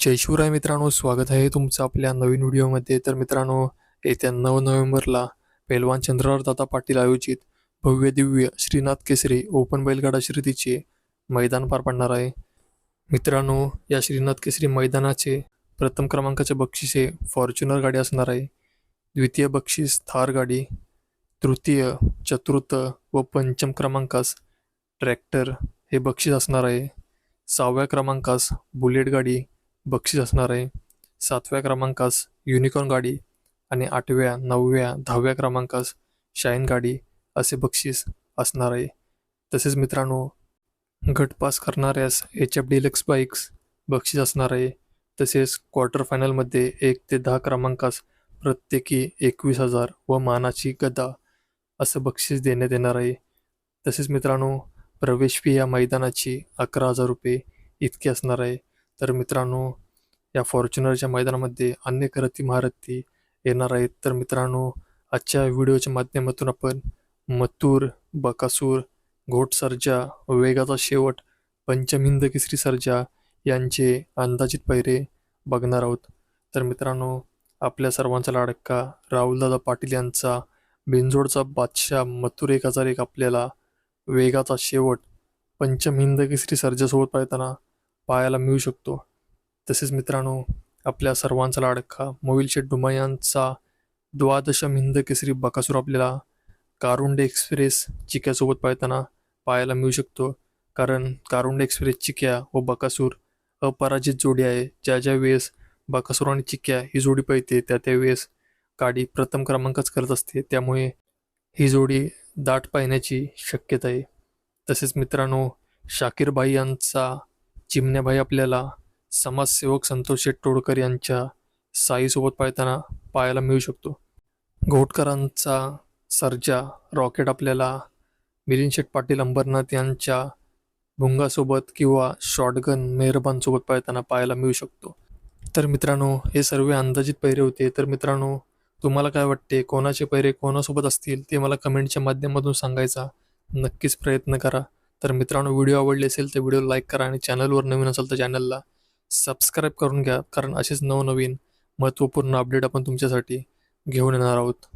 जय शिवराय मित्रांनो स्वागत आहे तुमचं आपल्या नवीन व्हिडिओमध्ये. तर मित्रांनो येत्या नऊ नोव्हेंबरला पैलवान चंद्रराव दादा पाटील आयोजित भव्य दिव्य श्रीनाथ केसरी ओपन बैलगाडा शर्यतीचे मैदान पार पडणार आहे. मित्रांनो या श्रीनाथ केसरी मैदानाचे प्रथम क्रमांकाचे बक्षीस हे फॉर्च्युनर गाडी असणार आहे. द्वितीय बक्षीस थार गाडी तृतीय चतुर्थ व पंचम क्रमांकास ट्रॅक्टर हे बक्षीस असणार आहे. सहाव्या क्रमांकास बुलेट गाडी बक्षीस असणार आहे सातव्या क्रमांकास युनिकॉर्न गाडी आणि आठव्या नवव्या दहाव्या क्रमांकास शाईन गाडी असे बक्षीस असणार. आहे तसेच मित्रांनो गटपास करणाऱ्यास एच एफ डिलक्स बाईक्स बक्षीस असणार. आहे तसेच क्वार्टर फायनलमध्ये एक ते दहा क्रमांकास प्रत्येकी एकवीस हजार व मानाची गदा असं बक्षीस देण्यात येणार आहे. तसेच मित्रांनो प्रवेश फी या मैदानाची अकरा हजार रुपये इतकी असणार आहे. तर मित्रांनो या फॉर्च्युनरच्या मैदानामध्ये अनेक रथी महारथी येणार आहेत. तर मित्रांनो आजच्या व्हिडिओच्या माध्यमातून आपण मथुर बकासूर घोटसर्जा वेगाचा शेवट पंचमहिंद केसरी सर्जा यांचे अंदाजित पैरे बघणार आहोत. तर मित्रांनो आपल्या सर्वांचा लाडका राहुलदादा पाटील यांचा बिंजोडचा बादशाह मथुर एक हजार एक आपल्याला वेगाचा शेवट पंचमहिंद केसरी सर्जासोबत पाहताना पाहायला मिळू शकतो. तसेच मित्रांनो आपल्या सर्वांचा लाडका मोहिल डुमायांचा डुमा यांचा द्वादशम हिंद केसरी बकासूर आपल्याला कारुंडे एक्सप्रेस चिक्यासोबत पाहताना पाहायला मिळू शकतो. कारण कारुंडे एक्सप्रेस चिक्या व बकासूर अपराजित जोडी आहे. ज्या ज्या वेळेस बकासूर आणि चिक्या ही जोडी पळते त्या त्या वेळेस गाडी प्रथम क्रमांकच करत असते. त्यामुळे ही जोडी दाट पाहण्याची शक्यता आहे. तसेच मित्रांनो शाकीरबाई यांचा चिमण्याबाई आपल्याला समाजसेवक संतोष शेठ यांच्या साईसोबत पाळताना पाहायला मिळू शकतो. घोटकरांचा सर्जा रॉकेट आपल्याला मिलिंद शेठ पाटील अंबरनाथ यांच्या भुंगासोबत किंवा शॉटगन मेहरबानसोबत पाळताना पाहायला मिळू शकतो. तर मित्रांनो हे सर्व अंदाजित पैरे होते. तर मित्रांनो तुम्हाला काय वाटते? कोणाचे पैरे कोणासोबत असतील? ते मला कमेंटच्या माध्यमातून सांगायचा नक्कीच प्रयत्न करा. तर मित्रांनो व्हिडिओ आवडले असेल तर व्हिडिओ लाईक करा आणि चॅनलवर नवीन असेल तर चॅनलला सबस्क्राईब करून घ्या कारण असेच नवनवीन महत्त्वपूर्ण अपडेट आपण तुमच्यासाठी घेऊन येणार आहोत.